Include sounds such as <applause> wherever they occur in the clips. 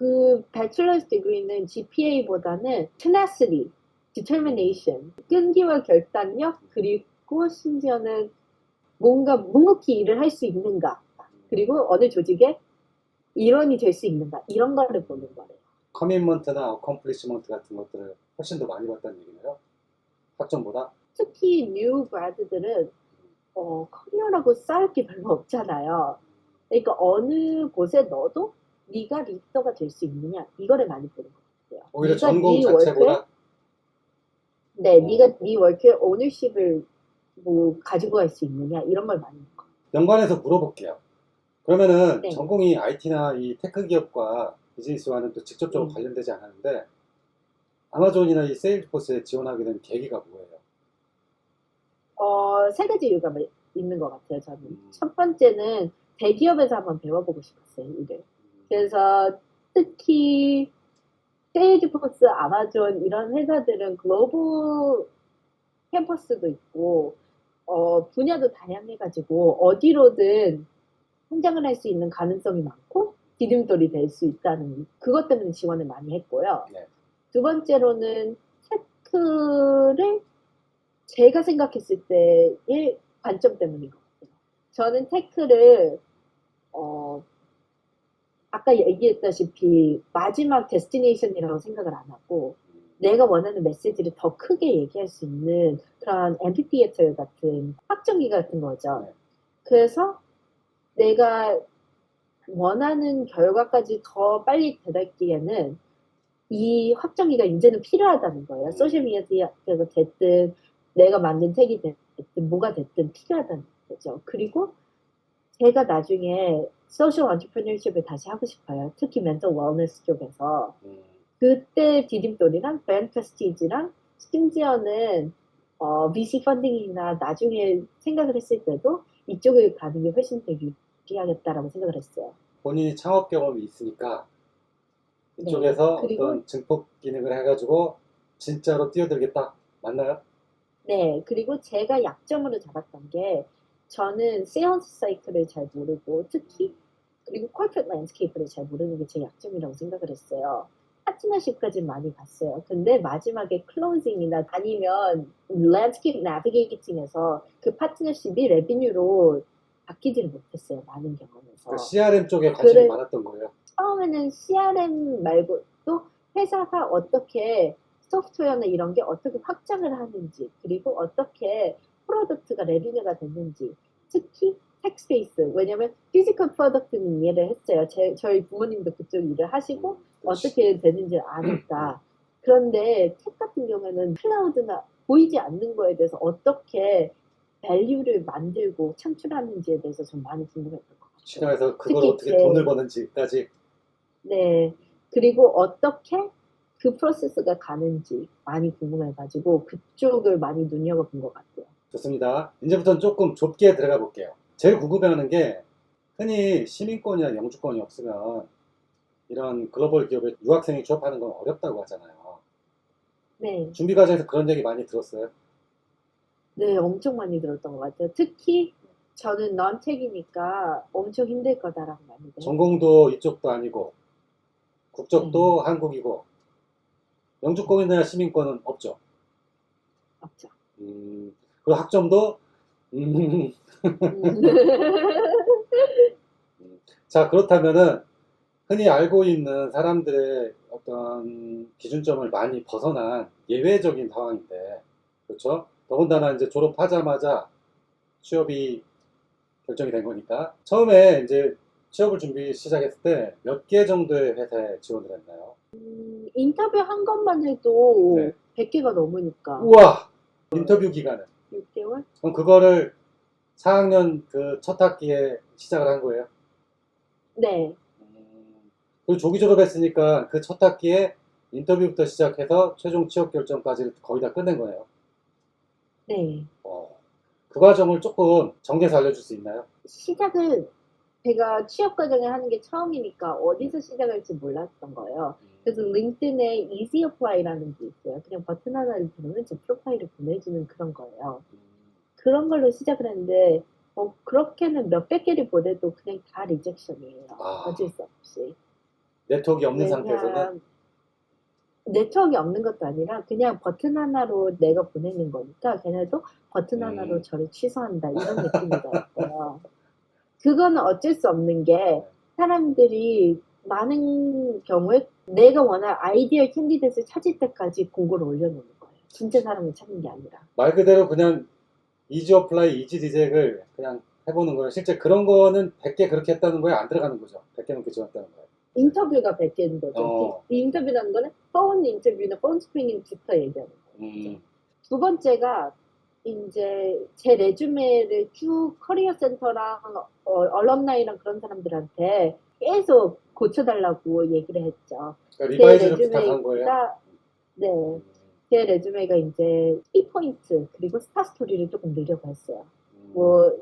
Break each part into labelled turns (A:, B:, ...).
A: 그 bachelor's degree는 GPA보다는 tenacity, determination, 끈기와 결단력, 그리고 심지어는 뭔가 묵묵히 일을 할 수 있는가, 그리고 어느 조직의 일원이 될 수 있는가, 이런 거를 보는 거예요.
B: 커밋먼트나 어컴플리시먼트 같은 것들을 훨씬 더 많이 봤다는 얘기네요. 학점보다.
A: 특히 뉴 그라드들은 어, 커리어라고 쌓을 게 별로 없잖아요. 그러니까 어느 곳에 넣어도 네가 리더가 될 수 있느냐 이거를 많이 보는 것 같아요.
B: 오히려 전공
A: 네
B: 자체보다
A: 네, 네가 네 월크의 오너십을 뭐 가지고 갈 수 있느냐 이런 걸 많이 보는 것 같아요.
B: 연관해서 물어볼게요. 그러면은
A: 네.
B: 전공이 IT나 이 테크 기업과 비즈니스와는 또 직접적으로
A: 음.
B: 관련되지 않았는데 아마존이나 이 세일즈포스에 지원하게 된 계기가 뭐예요?
A: 어, 세 가지 이유가 뭐 있는 것 같아요. 저는
B: 음.
A: 첫 번째는 대기업에서 한번 배워보고 싶었어요. 일을. 그래서 특히 세일즈포스, 아마존 이런 회사들은 글로벌 캠퍼스도 있고 어, 분야도 다양해가지고 어디로든 성장을 할 수 있는 가능성이 많고 디딤돌이 될 수 있다는 그것 때문에 지원을 많이 했고요.
B: 네.
A: 두 번째로는 테크를 제가 생각했을 때의 관점 때문인 것 같아요. 저는 테크를 어, 아까 얘기했다시피 마지막 데스티네이션이라고 생각을 안 하고 내가 원하는 메시지를 더 크게 얘기할 수 있는 그런 앰피티에터 같은 확정기 같은 거죠.
B: 네.
A: 그래서 내가 원하는 결과까지 더 빨리 되닫기에는 이 확정기가 이제는 필요하다는 거예요. 소셜미디어가 됐든 내가 만든 책이 됐든 뭐가 됐든 필요하다는 거죠. 그리고 제가 나중에 소셜 언터프리너십을 다시 하고 싶어요. 특히 멘tal 웰너스 쪽에서.
B: 음,
A: 그때 디딤돌이랑 브랜드 프레스티지랑 심지어는 어, VC 펀딩이나 나중에 생각을 했을 때도 이쪽을 가는 게 훨씬 더 유리하겠다라고 생각을 했어요.
B: 본인이 창업 경험이 있으니까 이쪽에서
A: 네.
B: 어떤 증폭 기능을 해가지고 진짜로 뛰어들겠다. 맞나요?
A: 네, 그리고 제가 약점으로 잡았던 게 저는 세일즈 사이클을 잘 모르고 특히 그리고 corporate landscape를 잘 모르는 게 제 약점이라고 생각을 했어요. 파트너십까지 많이 갔어요. 근데 마지막에 클로징이나 아니면 랜드스케이프 나비게이팅에서 그 파트너십이 레비뉴로 바뀌지를 못했어요. 많은 경험에서.
B: 그러니까 CRM 쪽에 관심이
A: 그래.
B: 많았던 거예요.
A: 처음에는 CRM 말고 또 회사가 어떻게 소프트웨어나 이런 게 어떻게 확장을 하는지 그리고 어떻게 프로덕트가 레비뉴가 됐는지 특히 텍스페이스 왜냐면 피지컬 프로덕트는 이해를 했어요. 제, 저희 부모님도 그쪽 일을 하시고 어떻게 되는지 아니까 그런데 텍 같은 경우에는 클라우드나 보이지 않는 거에 대해서 어떻게 밸류를 만들고 창출하는지에 대해서 좀 많이 궁금했던 것 같아요.
B: 시장에서 그걸 어떻게
A: 제-
B: 돈을 버는지까지
A: 네. 그리고 어떻게 그 프로세스가 가는지 많이 궁금해가지고 그쪽을 많이 눈여겨본 것 같아요.
B: 좋습니다. 이제부터는 조금 좁게 들어가 볼게요. 제일 궁금해하는 게 흔히 시민권이나 영주권이 없으면 이런 글로벌 기업에 유학생이 취업하는 건 어렵다고 하잖아요.
A: 네.
B: 준비 과정에서 그런 얘기 많이 들었어요.
A: 네, 엄청 많이 들었던 것 같아요. 특히 저는 넌텍이니까 엄청 힘들 거다라고 많이 들어요.
B: 전공도 이쪽도 아니고 국적도
A: 음.
B: 한국이고 영주권이나 시민권은 없죠.
A: 없죠.
B: 음, 그리고 학점도 음, <laughs> 자 그렇다면은 흔히 알고 있는 사람들의 어떤 기준점을 많이 벗어난 예외적인 상황인데 그렇죠? 더군다나 이제 졸업하자마자 취업이 결정이 된 거니까 처음에 이제 취업을 준비 시작했을 때 몇 개 정도의 회사에 지원을 했나요?
A: 음, 인터뷰 한 것만 해도
B: 네.
A: 100개가 넘으니까
B: 우와 인터뷰 기간은
A: 6개월?
B: 그럼 그거를 4학년 그 첫 학기에 시작을 한 거예요?
A: 네.
B: 음, 그리고 조기 졸업했으니까 그 첫 학기에 인터뷰부터 시작해서 최종 취업 결정까지 거의 다 끝낸 거예요.
A: 네.
B: 어, 그 과정을 조금 정리해서 알려줄 수 있나요?
A: 시작을 제가 취업 과정에 하는 게 처음이니까 어디서 시작할지 몰랐던 거예요. 그래서 링크드인에 Easy Apply라는 게 있어요. 그냥 버튼 하나를 누르면 제 프로파일을 보내주는 그런 거예요.
B: 음,
A: 그런 걸로 시작을 했는데 어, 그렇게는 몇백 개를 보내도 그냥 다 리젝션이에요.
B: 아.
A: 어쩔 수 없이.
B: 네트워크 없는 상태에서는
A: 왜냐면 네트워크가 없는 것도 아니라 그냥 버튼 하나로 내가 보내는 거니까 걔네도 버튼
B: 음.
A: 하나로 저를 취소한다 이런 느낌이더라고요. 그거는 어쩔 수 없는 게 사람들이 많은 경우에 내가 원할 아이디어 캔디데이트를 찾을 때까지 공고를 올려놓는 거예요. 진짜 사람을 찾는 게 아니라.
B: 말 그대로 그냥 이지 어플라이, 이지 리젝을 그냥 해보는 거예요. 실제 그런 거는 100개 그렇게 했다는 거에 안 들어가는 거죠. 100개 넘게 지원했다는 거예요.
A: 인터뷰가 100개인 거죠.
B: 어.
A: 이 인터뷰라는 거는 폰 인터뷰나 폰 스크린ing부터 얘기하는 거예요.
B: 음,
A: 두 번째가 이제 제 레주메를 쭉 커리어 센터랑 어, 얼럼나이랑 그런 사람들한테 계속 고쳐달라고 얘기를 했죠.
B: 그러니까
A: 제. 레주메가 네,
B: 음,
A: 제 레주메가 이제 키 포인트 그리고 스타 스토리를 조금 늘려고 했어요.
B: 음,
A: 뭐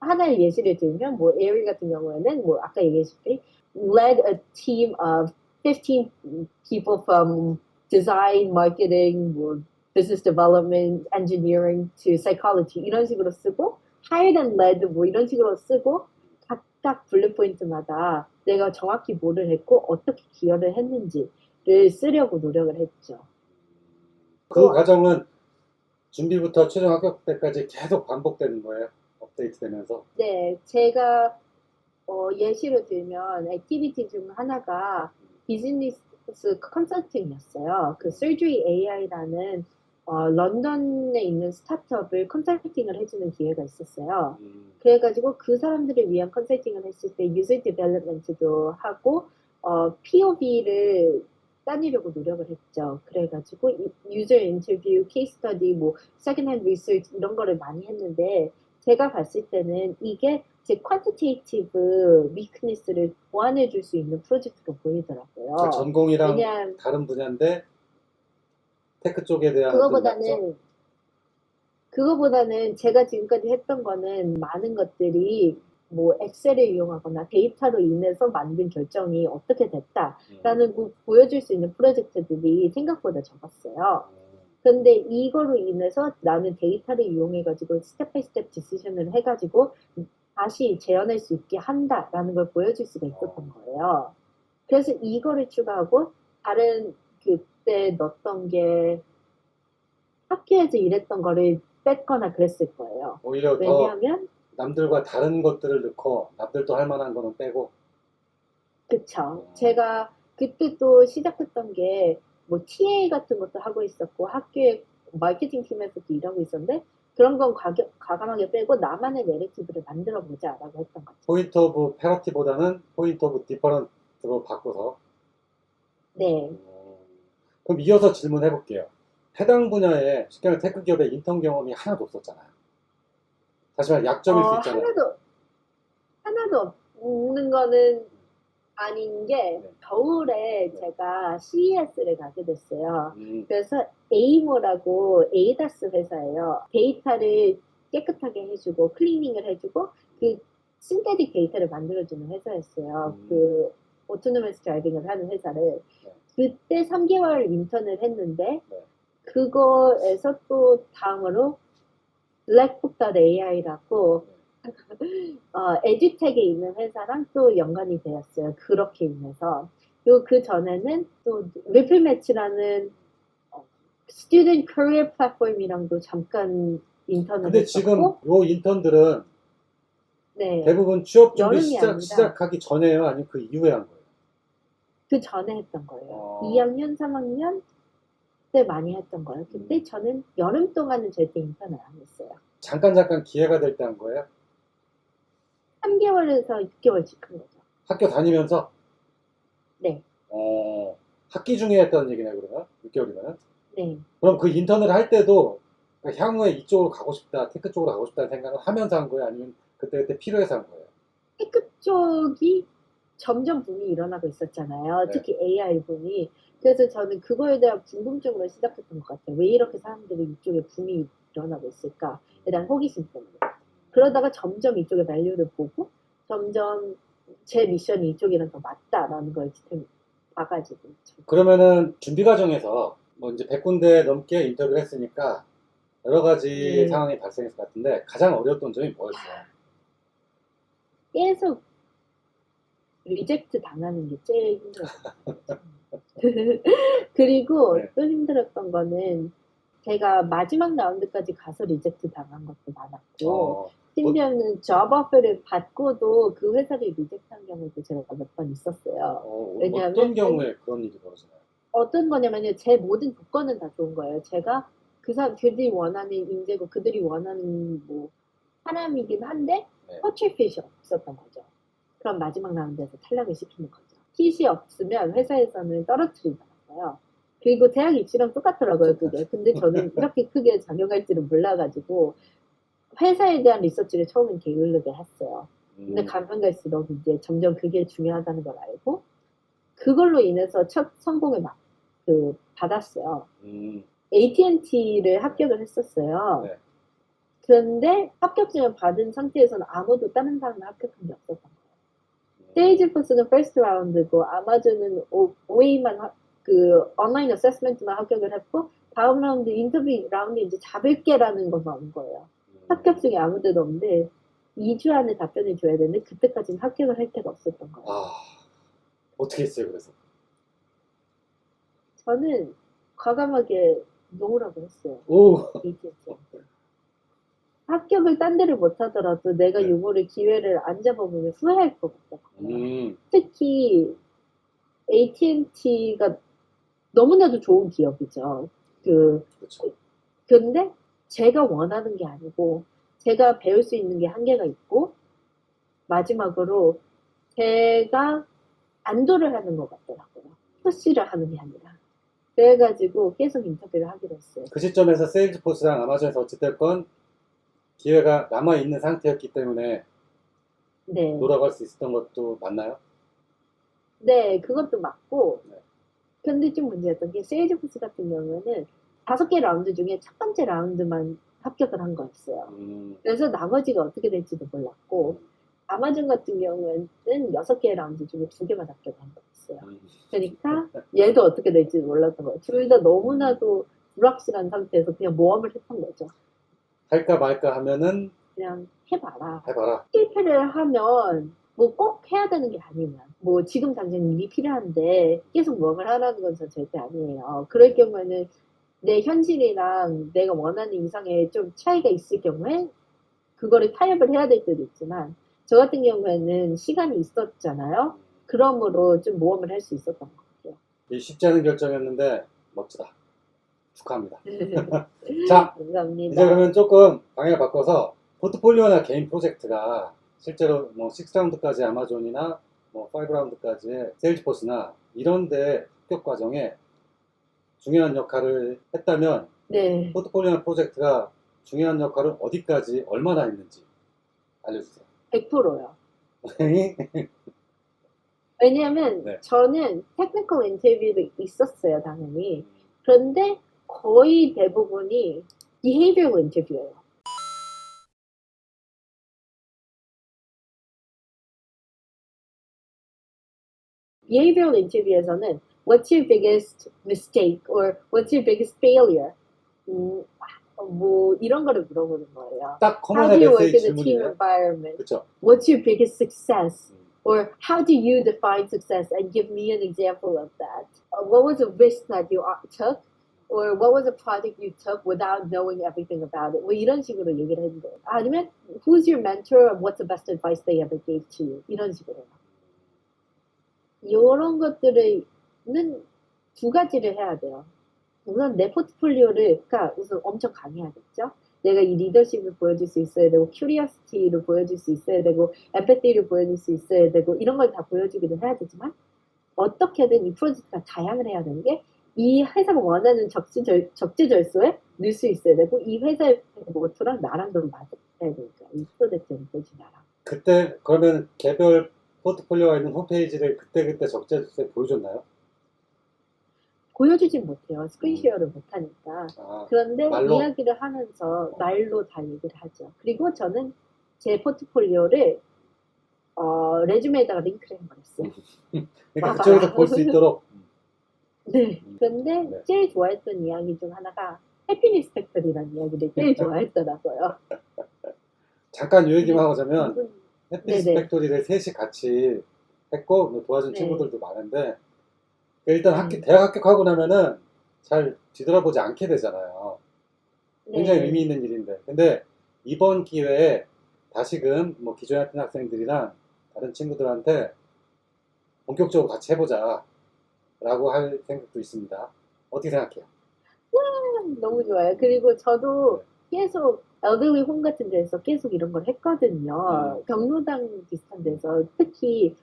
A: 하나의 예시를 들면 뭐 에리 같은 경우에는 뭐 아까 얘기했듯이 led a team of 15 people from design, marketing, 뭐 business development, engineering to psychology 이런 식으로 쓰고 hired and led 뭐 이런 식으로 쓰고 각각 블루 포인트마다 내가 정확히 뭐를 했고 어떻게 기여를 했는지를 쓰려고 노력을 했죠.
B: 그 과정은 준비부터 최종 합격 때까지 계속 반복되는 거예요. 업데이트 되면서.
A: 네, 제가 어, 예시로 들면 액티비티 중 하나가 비즈니스 컨설팅이었어요. 그 Surgery AI라는 어, 런던에 있는 스타트업을 컨설팅을 해주는 기회가 있었어요.
B: 음,
A: 그래가지고 그 사람들을 위한 컨설팅을 했을 때 유저 디벨롭먼트도 하고 어, POV를 따내려고 노력을 했죠. 그래가지고 유저 인터뷰, 케이스 스터디, 뭐 세컨핸드 리서치 이런 거를 많이 했는데 제가 봤을 때는 이게 제 퀀티테이티브 위크니스를 보완해 줄 수 있는 프로젝트가 보이더라고요.
B: 그 전공이랑
A: 왜냐하면
B: 다른 분야인데 테크 쪽에 대한?
A: 그거보다는 그거보다는 제가 지금까지 했던 거는 많은 것들이 뭐 엑셀을 이용하거나 데이터로 인해서 만든 결정이 어떻게 됐다라는
B: 음,
A: 거 보여줄 수 있는 프로젝트들이 생각보다 적었어요. 근데 이거로 인해서 나는 데이터를 이용해가지고 스텝 바이 스텝 디시전을 해가지고 다시 재현할 수 있게 한다라는 걸 보여줄 수가 있었던 거예요. 그래서 이거를 추가하고 다른 그 때 넣었던 게 학교에서 일했던 거를 뺐거나 그랬을 거예요.
B: 오히려 더
A: 왜냐하면
B: 남들과 다른 것들을 넣고 남들도 할 만한 거는 빼고
A: 그쵸. 제가 그때 또 시작했던 게 뭐 TA 같은 것도 하고 있었고 학교에 마케팅 팀에서도 일하고 있었는데 그런 건 과격, 과감하게 빼고 나만의 내레티브를 만들어 보자라고 했던 거죠.
B: 포인트 오브 패러티보다는 포인트 오브 디퍼런트로 바꿔서
A: 네.
B: 음, 그럼 이어서 질문해 볼게요. 해당 분야에 쉽게 말해 테크 기업의 인턴 경험이 하나도 없었잖아요. 사실 말 약점일 수
A: 어,
B: 있잖아요.
A: 하나도 하나도 없는 거는 아닌 게
B: 네.
A: 겨울에 제가 CES를 가게 됐어요.
B: 음,
A: 그래서 에이모라고 에이다스 회사예요. 데이터를 깨끗하게 해주고 클리닝을 해주고 그 신테틱 데이터를 만들어주는 회사였어요.
B: 음.
A: 그 오토노머스 드라이빙을 하는 회사를
B: 네.
A: 그때 3개월 인턴을 했는데
B: 네.
A: 그거에서 또 다음으로 blackbook.ai라고 <laughs> 어, 에듀텍에 있는 회사랑 또 연관이 되었어요. 그렇게 인해서. 그리고 그 전에는 또 리플 매치라는 어, 스튜던트 커리어 플랫폼이랑도 잠깐 인턴을
B: 근데
A: 했었고
B: 지금 요 인턴들은
A: 네,
B: 대부분 취업 준비 시작. 시작하기 전에요? 아니면 그 이후에 한 거예요?
A: 그 전에 했던 거예요.
B: 어.
A: 2학년, 3학년 때 많이 했던 거예요. 근데
B: 음.
A: 저는 여름 동안은 절대 인턴을 안 했어요.
B: 잠깐 잠깐 기회가 될 때 한 거예요?
A: 3개월에서 6개월씩 한 거죠.
B: 학교 다니면서?
A: 네.
B: 어, 학기 중에 했다는 얘기네, 그러면? 6개월이면?
A: 네.
B: 그럼 그 인턴을 할 때도 그러니까 향후에 이쪽으로 가고 싶다, 테크 쪽으로 가고 싶다는 생각을 하면서 한 거예요? 아니면 그때그때 필요해서 한 거예요?
A: 테크 쪽이 점점 붐이 일어나고 있었잖아요.
B: 네.
A: 특히 AI 붐이. 그래서 저는 그거에 대한 궁금증으로 시작했던 것 같아요. 왜 이렇게 사람들이 이쪽에 붐이 일어나고 있을까에 대한 호기심 때문에. 그러다가 점점 이쪽에 밸류를 보고 점점 제 미션이 이쪽이랑 더 맞다라는 걸 지금 봐가지고.
B: 그러면은 준비 과정에서 뭐 이제 100군데 넘게 인터뷰를 했으니까 여러 가지
A: 음.
B: 상황이 발생했을 것 같은데 가장 어려웠던 점이 뭐였어요?
A: 계속 리젝트 당하는 게 제일 힘들었어요. <laughs> 그리고
B: 네.
A: 또 힘들었던 거는 제가 마지막 라운드까지 가서 리젝트 당한 것도 많았고
B: 어,
A: 심지어는 잡 오퍼를 받고도 그 회사를 리젝트한 경우도 제가 몇 번 있었어요.
B: 어,
A: 왜냐하면
B: 어떤 경우에 그런 일이 벌어지나요?
A: 어떤 거냐면요, 제 모든 조건은 다 좋은 거예요. 제가 그 사람, 그들이 원하는 인재고 그들이 원하는 뭐 사람이긴 한데
B: 네.
A: 터치핏이 없었던 거죠. 그럼 마지막 라운드에서 탈락을 시키는 거죠. 핏이 없으면 회사에서는 떨어뜨리더라고요. 그리고 대학 입시랑 똑같더라고요, 그게. 근데 저는 <laughs> 이렇게 크게 작용할 줄은 몰라가지고 회사에 대한 리서치를 처음엔 게을르게 했어요. 근데
B: 음,
A: 가면 갈수록 이제 점점 그게 중요하다는 걸 알고 그걸로 인해서 첫 성공을 막 그 받았어요.
B: 음,
A: AT&T를 합격을 했었어요.
B: 네.
A: 그런데 합격증을 받은 상태에서는 아무도 다른 사람을 합격한 게 없었던 거예요.
B: 음,
A: 세일즈포스는 퍼스트 라운드고 아마존은 오, OA만 그 온라인 어세스먼트만 합격을 했고 다음 라운드 인터뷰 라운드 이제 잡을 게라는 거 나온 거예요.
B: 음.
A: 합격증이 아무 데도 없는데 2주 안에 답변을 줘야 되는데 그때까지는 합격을 할 데가 없었던 거예요.
B: 아, 어떻게 했어요, 그래서?
A: 저는 과감하게 노라고 했어요.
B: 오, <laughs>
A: AT&T한테. 합격을 딴 데를 못 하더라도 내가
B: 네.
A: 요거를 기회를 안 잡아보면 후회할 것 같더라고요.
B: 음,
A: 특히 AT&T가 너무나도 좋은 기업이죠. 그
B: 그렇죠.
A: 근데 제가 원하는 게 아니고 제가 배울 수 있는 게 한계가 있고 마지막으로 제가 안도를 하는 것 같더라고요. 푸시를 하는 게 아니라. 그래가지고 계속 인터뷰를 하기로 했어요.
B: 그 시점에서 세일즈포스랑 아마존에서 어찌됐건 기회가 남아 있는 상태였기 때문에
A: 네.
B: 돌아갈 수 있었던 것도 맞나요?
A: 네, 그것도 맞고.
B: 네.
A: 근데 좀 문제였던 게 세일즈포스 같은 경우에는 다섯 개 라운드 중에 첫 번째 라운드만 합격을 한 거였어요.
B: 음,
A: 그래서 나머지가 어떻게 될지도 몰랐고 아마존 같은 경우에는 여섯 개 라운드 중에 두 개만 합격한 거였어요.
B: 음,
A: 그러니까 얘도 어떻게 될지 몰랐던 거예요. 둘 다 너무나도 불확실한 상태에서 그냥 모험을 했던 거죠.
B: 할까 말까 하면은
A: 그냥 해봐라.
B: 해봐라.
A: 실패를 하면 뭐 꼭 해야 되는 게 아니면 뭐 지금 당장 일이 필요한데 계속 모험을 하라는 건 전 절대 아니에요. 그럴 경우에는 내 현실이랑 내가 원하는 이상의 좀 차이가 있을 경우에 그거를 타협을 해야 될 때도 있지만 저 같은 경우에는 시간이 있었잖아요. 그러므로 좀 모험을 할 수 있었던 것 같아요.
B: 이 쉽지 않은 결정이었는데 멋지다. 축하합니다. <laughs> <laughs> 자,
A: 감사합니다.
B: 이제 그러면 조금 방향을 바꿔서 포트폴리오나 개인 프로젝트가 실제로 뭐 6라운드까지 아마존이나 뭐 5라운드까지 세일즈포스나 이런데 합격 과정에 중요한 역할을 했다면
A: 네.
B: 포트폴리오나 프로젝트가 중요한 역할을 어디까지 얼마나 했는지 알려주세요.
A: 100%요. 왜냐하면
B: 네.
A: 저는 테크니컬 인터뷰도 있었어요, 당연히. 그런데 거의 대부분이 behavioral 인터뷰예요. behavioral 인터뷰에서는 what's your biggest mistake or what's your biggest failure? 음, 아, 뭐 이런 거를 물어보는 거예요.
B: 딱
A: How do
B: 커먼의
A: you work
B: 메시지
A: in a team
B: 질문이네.
A: environment?
B: 그렇죠.
A: What's your biggest success? Or how do you define success? And give me an example of that. Uh, what was a risk that you uh, took? Or what was a project you took without knowing everything about it? 뭐 이런 식으로 얘기를 했는데 아니면 who's your mentor and what's the best advice they ever gave to you? 이런 식으로 이런 것들은 두 가지를 해야 돼요. 우선 내 포트폴리오를 그러니까 우선 엄청 강해야겠죠. 내가 이 리더십을 보여줄 수 있어야 되고 큐리어시티를 보여줄 수 있어야 되고 엠패티를 보여줄 수 있어야 되고 이런 걸 다 보여주기도 해야 되지만 어떻게든 이 프로젝트가 다양을 해야 되는 게 이 회사가 원하는 적재절, 적재절소에 넣을 수 있어야 되고 이 회사의 모토랑 나랑 좀 맞아야 되니까 이 프로젝트는 보여주나라
B: 그때 그러면 개별 포트폴리오가 있는 홈페이지를 그때그때 적재적소에 보여줬나요?
A: 보여주진 못해요 스크린쉐어를 못하니까
B: 아,
A: 그런데
B: 말로?
A: 이야기를 하면서 말로 다 얘기를 하죠. 그리고 저는 제 포트폴리오를 어, 레주메에다가 링크를 해버렸어요. <laughs>
B: 그러니까. 그쪽에서 볼 수 있도록
A: 네. 그런데
B: 네.
A: 제일 좋아했던 이야기 중 하나가 해피니스 팩터리라는 이야기를 제일 좋아했더라고요. <laughs>
B: 잠깐 요 얘기만 하자면
A: 무슨-
B: 해피니스
A: 네네.
B: 팩토리를 셋이 같이 했고 뭐 도와준
A: 네.
B: 친구들도 많은데 일단 학교
A: 음.
B: 대학 합격하고 나면은 잘 뒤돌아보지 않게 되잖아요. 굉장히
A: 네.
B: 의미 있는 일인데. 근데 이번 기회에 다시금 뭐 기존에 했던 학생들이랑 다른 친구들한테 본격적으로 같이 해보자. 라고 할 생각도 있습니다. 어떻게 생각해요?
A: 너무 좋아요. 그리고 저도 계속 엘들리 홈 같은 데서 계속 이런 걸 했거든요.
B: 음.
A: 경로당 비슷한 데서 특히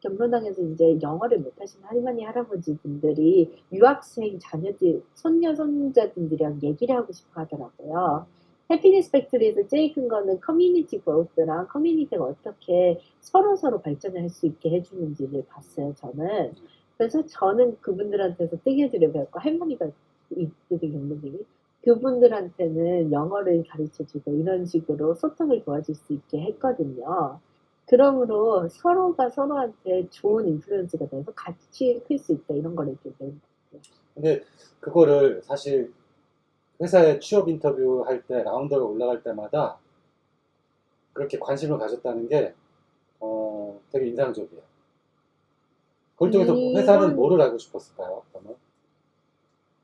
A: 경로당에서 이제 영어를 못하시는 할머니 할아버지 분들이 유학생 자녀들 손녀 손자분들이랑 얘기를 하고 싶어 하더라고요. 해피니스 팩토리에서 제일 큰 거는 커뮤니티 그로스랑 커뮤니티가 어떻게 서로 서로 발전을 할 수 있게 해주는지를 봤어요. 저는 그래서 저는 그분들한테서 뜨개질을 배웠고 할머니가 이뜨개 경로님이 그분들한테는 영어를 가르쳐주고 이런 식으로 소통을 도와줄 수 있게 했거든요. 그러므로 서로가 서로한테 좋은 인플루언스가 돼서 같이 클 수 있다 이런 걸 이렇게 배운
B: 근데 그거를 사실 회사에 취업 인터뷰 할 때 라운더가 올라갈 때마다 그렇게 관심을 가졌다는 게 어, 되게 인상적이에요. 그걸 통해서
A: 이건-
B: 회사는 뭐를 알고 싶었을까요? 그러면?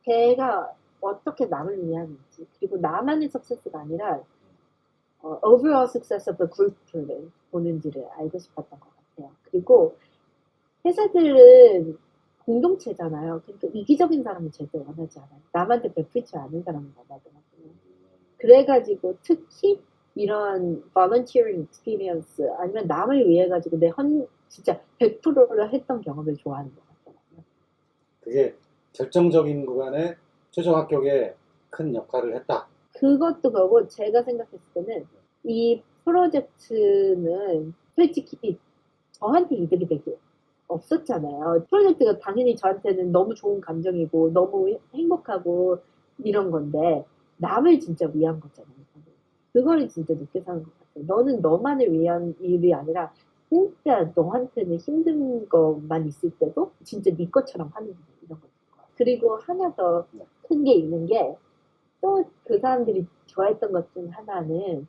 A: 제가 어떻게 남을 위하는지 그리고 나만의 석세스가 아니라 어, overall success of the group를 보는지를 알고 싶었던 것 같아요. 그리고 회사들은 공동체잖아요. 그러니까 이기적인 사람은 절대 원하지 않아요. 남한테 베풀지 않은 사람을 원하더라고요. 그래가지고 특히 이런 volunteering experience 아니면 남을 위해 가지고 내 헌 진짜 100%를 했던 경험을 좋아하는 것 같더라고요.
B: 그게 결정적인 구간에 최종 합격에 큰 역할을 했다.
A: 그것도 그거고 제가 생각했을 때는 이 프로젝트는 솔직히 저한테 이득이 되게 없었잖아요. 프로젝트가 당연히 저한테는 너무 좋은 감정이고 너무 행복하고 이런 건데 남을 진짜 위한 거잖아요. 그거를 진짜 늦게 사는 것 같아요. 너는 너만을 위한 일이 아니라 진짜 너한테는 힘든 것만 있을 때도 진짜 네 것처럼 하는 거 이런 거. 그리고 하나 더 큰 게 있는 게 또 그 사람들이 좋아했던 것 중 하나는